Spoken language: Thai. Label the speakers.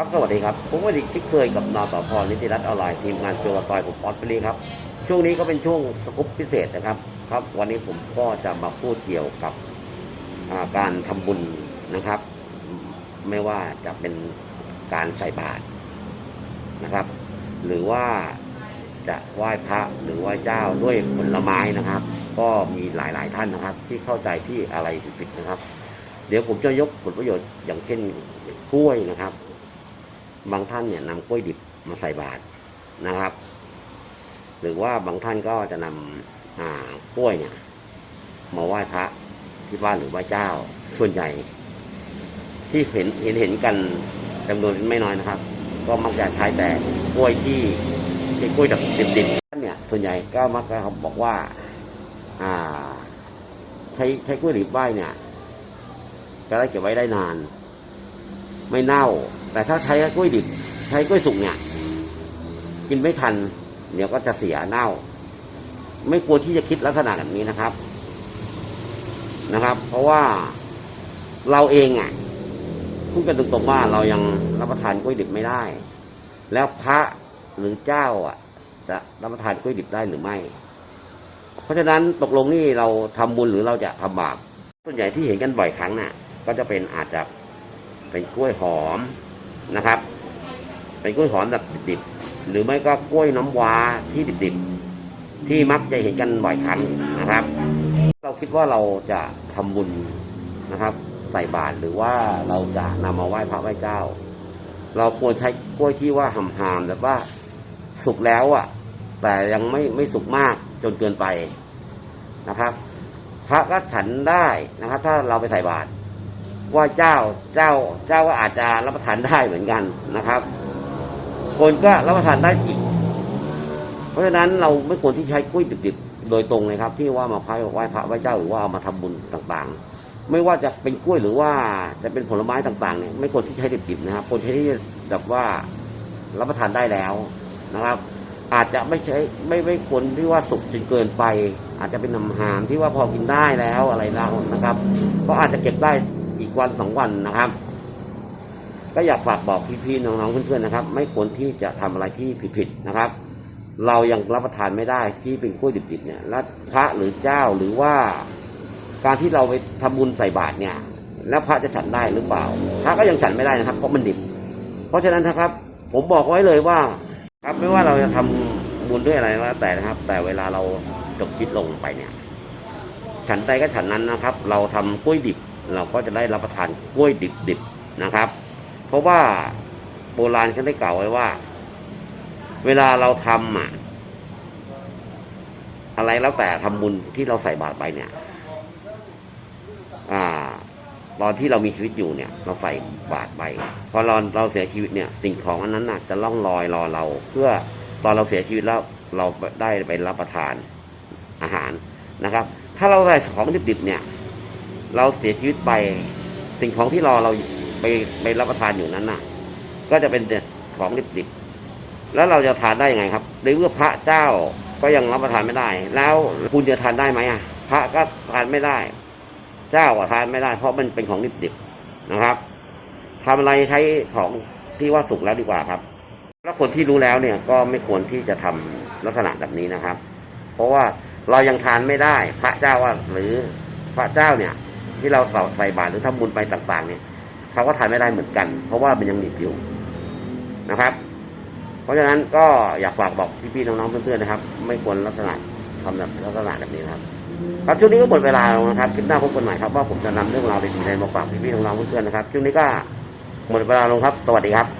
Speaker 1: ครับสวัสดีครับ ผมวันนี้ชิคเคยกับนสพนิติรัตน์ออนไลน์ทีมงานโจวตอยผมปอดไปรีครับ ช่วงนี้ก็เป็นช่วงสกุปพิเศษนะครับ ครับ วันนี้ผมก็จะมาพูดเกี่ยวกับาการทำบุญนะครับ ไม่ว่าจะเป็นการใส่บาตรนะครับ หรือว่าจะไหว้พระหรือไหว้เจ้าด้วยผลไม้นะครับ ก็มีหลาย ๆ ท่านนะครับ ที่เข้าใจที่อะไรผิดๆนะครับ เดี๋ยวผมจะยกผลประโยชน์อย่างเช่นกล้วยนะครับ บางท่านเนี่ยนำกล้วยดิบมาใส่บาตรนะครับ หรือว่าบางท่านก็จะนำกล้วยเนี่ยมาไหว้พระที่บ้านหรือไหว้เจ้า ส่วนใหญ่ ที่เห็นเห็นเห็นกันจำนวนไม่น้อยนะครับ ก็มักจะใช้แต่กล้วยที่ที่กล้วยแบบดิบๆท่านเนี่ย ส่วนใหญ่ก็มักจะบอกว่า อ่า ใช้ใช้กล้วยดิบไหว้เนี่ยจะได้เก็บไว้ได้นาน ไม่เน่า แต่ถ้าใช้กล้วยดิบใช้กล้วยสุกเนี่ย กินไม่ทัน เดี๋ยวก็จะเสียเน่า ไม่ควรที่จะคิดลักษณะแบบนี้นะครับ นะครับ เพราะว่าเราเองอะพูดกันตรงๆว่าเรายังรับประทานกล้วยดิบไม่ได้ แล้วพระหรือเจ้าอะ จะรับประทานกล้วยดิบได้หรือไม่ เพราะฉะนั้นตกลงนี่เราทำบุญหรือเราจะทำบาปส่วนใหญ่ที่เห็นกันบ่อยครั้งน่ะ ก็จะเป็นอาจจะเป็นกล้วยหอม นะครับ เป็นกล้วยหอมแบบดิบๆหรือไม่ก็กล้วยน้ำว้าที่ดิบๆ ที่มักจะเห็นกันบ่อยครั้งนะครับ เราคิดว่าเราจะทำบุญนะครับ ใส่บาตรหรือว่าเราจะนำมาไหว้พระไหว้เจ้า เราควรใช้กล้วยที่ว่าหำๆแบบว่าสุกแล้วอะ แต่ยังไม่ไม่สุกมากจนเกินไปนะครับพระก็ฉันได้นะครับ ถ้าเราไปใส่บาตร ว่าเจ้าเจ้าเจ้าก็อาจจะรับประทานได้เหมือนกันนะครับ คนก็รับประทานได้อีก เพราะฉะนั้นเราไม่ควรที่ใช้กล้วยดิบๆโดยตรงเลยครับ ที่ว่ามาไหว้พระไหว้เจ้าหรือว่าเอามาทำบุญต่างๆ ไม่ว่าจะเป็นกล้วยหรือว่าจะเป็นผลไม้ต่างๆเนี่ยไม่ควรที่ใช้ดิบๆนะครับควรใช้ที่แบบว่ารับประทานได้แล้วนะครับ อาจจะไม่ใช้ไม่ไม่ควรที่ว่าสุกจนเกินไป อาจจะเป็นน้ำหามที่ว่าพอกินได้แล้วอะไรแล้วนะครับ ก็อาจจะเก็บได้ อีกวันสองวันนะครับ ก็อยากฝากบอกพี่ๆน้องๆเพื่อนๆนะครับ ไม่ควรที่จะทำอะไรที่ผิดๆนะครับ เรายังรับประทานไม่ได้ที่เป็นกล้วยดิบๆเนี่ยแล้วพระหรือเจ้าหรือว่า การที่เราไปทำบุญใส่บาตรเนี่ย แล้วพระจะฉันได้หรือเปล่า พระก็ยังฉันไม่ได้นะครับ เพราะมันดิบ เพราะฉะนั้นนะครับ ผมบอกไว้เลยว่า ครับไม่ว่าเราจะทำบุญด้วยอะไรก็แต่นะครับ แต่เวลาเราจบชีวิตลงไปเนี่ย ฉันใดก็ฉันนั้นนะครับ เราทำกล้วยดิบ เราก็จะได้รับประทานกล้วยดิบๆนะครับ เพราะว่าโบราณเขาได้กล่าวไว้ว่า เวลาเราทำอะอะไรแล้วแต่ทำบุญที่เราใส่บาตรไปเนี่ย อ่า ตอนที่เรามีชีวิตอยู่เนี่ย เราใส่บาตรไป พอเราเราเสียชีวิตเนี่ย สิ่งของอันนั้นน่ะจะล่องลอยรอเรา เพื่อตอนเราเสียชีวิตแล้วเราได้ไปรับประทานอาหารนะครับ ถ้าเราใส่ของดิบๆเนี่ย เราเสียชีวิตไป สิ่งของที่รอเราไปไปรับประทานอยู่นั้นน่ะ ก็จะเป็นของดิบๆแล้วเราจะทานได้ยังไงครับในเมื่อพระเจ้าก็ยังรับประทานไม่ได้ แล้วคุณจะทานได้ไหมอะ พระก็ทานไม่ได้ เจ้าก็ทานไม่ได้ เพราะมันเป็นของดิบๆนะครับทำอะไรใช้ของที่ว่าสุกแล้วดีกว่าครับ แล้วคนที่รู้แล้วเนี่ยก็ไม่ควรที่จะทำลักษณะแบบนี้นะครับ เพราะว่าเรายังทานไม่ได้ พระเจ้าว่าหรือพระเจ้าเนี่ย ที่เราใส่บาตรหรือทำบุญไปต่าง ๆ เนี่ยเขาก็ทานไม่ได้เหมือนกัน เพราะว่ามันยังดิบอยู่นะครับ เพราะฉะนั้นก็อยากฝากบอกพี่ๆน้องๆเพื่อนๆนะครับ ไม่ควรลักษณะทำแบบลักษณะแบบนี้นะครับครับช่วงนี้ก็หมดเวลาแล้วนะครับคลิปหน้าพบกันใหม่ครับว่าผมจะนำเรื่องราวดีๆอะไรมาฝากพี่ๆน้องๆเพื่อนๆนะครับช่วงนี้ก็หมดเวลาลงครับ สวัสดีครับ